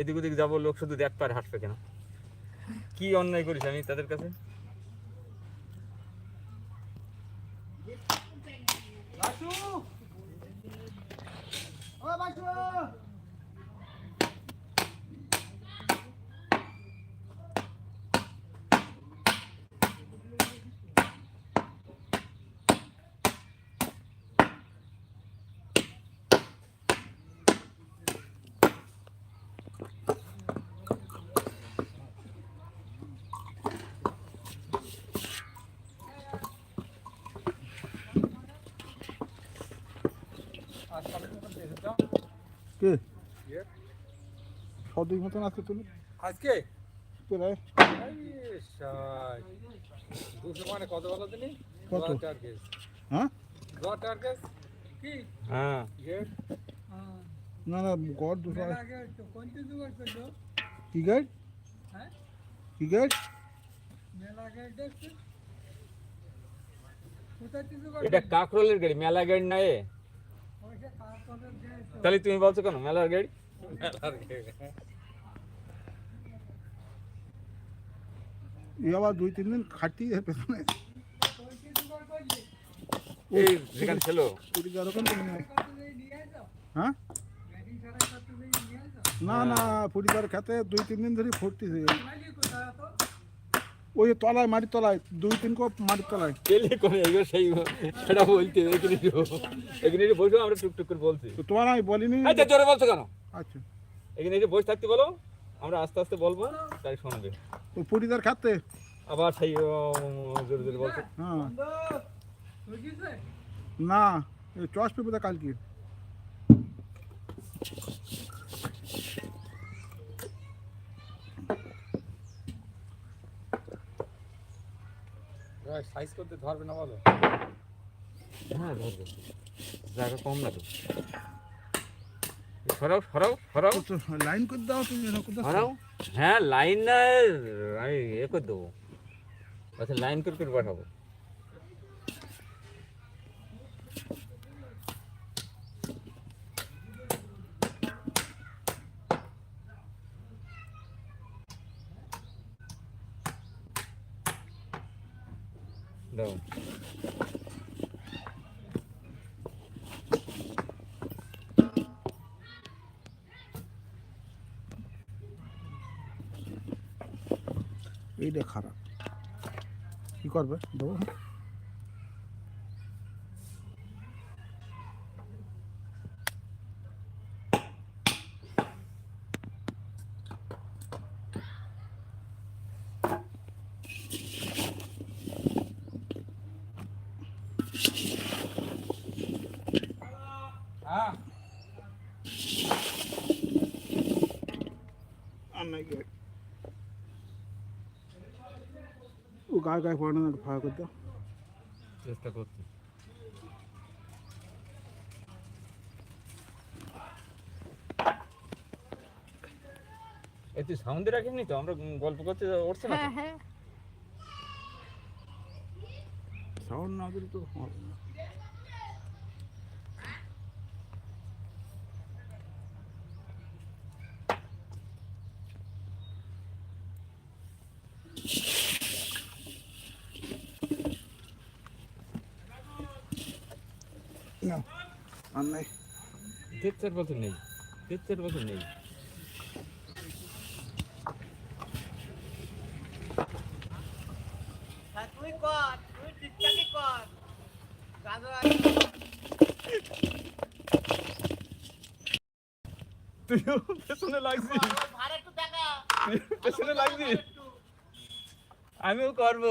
এদিক ওদিক যাব, লোক শুধু দেখ পারে হাঁটবে কেন? কি অন্যায় করিস আমি তাদের কাছে? কে? সদুই মতন আছে তুমি? আজকে? প্রায় দুশো মানে কত বলো তুমি? কত? হ্যাঁ? কি? হ্যাঁ। না না গড় দুশো কি গাইড হ্যাঁ? কি গাইড মেলা গেট দেখছি এটা কাকরোলের গাড়ি মেলা গাড়ি নাই এ। পয়সা খারাপ করে দিয়েছে তাহলে তুমি বলছো কেন? মেলার গাড়ি? মেলার এই আবার দুই তিন দিন খাটি এর পেছনে। এই যেখানে ছিল? কুড়ি হ্যাঁ? না না পরিবার খেতে দুই তিন দিন ধরে ফুটতেছে ওই তলায় মাটির তলায় দুই তিন কোপ মাটির তলায়। পেলে কোন এগুলো সেই সেটা বলতে এখানে এখানে এসে বসে আমরা টুকটুক করে বলছি। তো তোমার আমি বলিনি। আচ্ছা জোরে বলছো কেন? আচ্ছা। এখানে এসে বসে থাকতে বলো আমরা আস্তে আস্তে বলব তাই শুনবে। ওই পরিবার খাতে আবার সেই জোরে জোরে বলছো। হ্যাঁ। না চস পেপে কালকে। সাইজ করতে ধরবে না বলো। হ্যাঁ ধরবে জায়গা কম না তো। সরাও সরাও সরাও। তো লাইন করে দাও তুমি এরকম করতে সরাও। হ্যাঁ লাইন না আমি এ করে দেবো। আচ্ছা লাইন করে করে পাঠাবো। দাও। এইটা খারাপ। কি করবে? দেবো। গায়ে ও গায়ে গায়ে পড়ানো না ফাঁকা করে দাও চেষ্টা করছি এই তুই সাউন্ডে রাখিসনি তো আমরা গল্প করতে উঠছে না তো? হ্যাঁ হ্যাঁ সাউন্ড না দিলে তো হবে না। নাও, আর নাই। দেড় চার বছর নেই দেড় চার বছর নেই তুই কর। তুইও পেছনে লাগছিস পেছনে লাগছিস আমিও করব।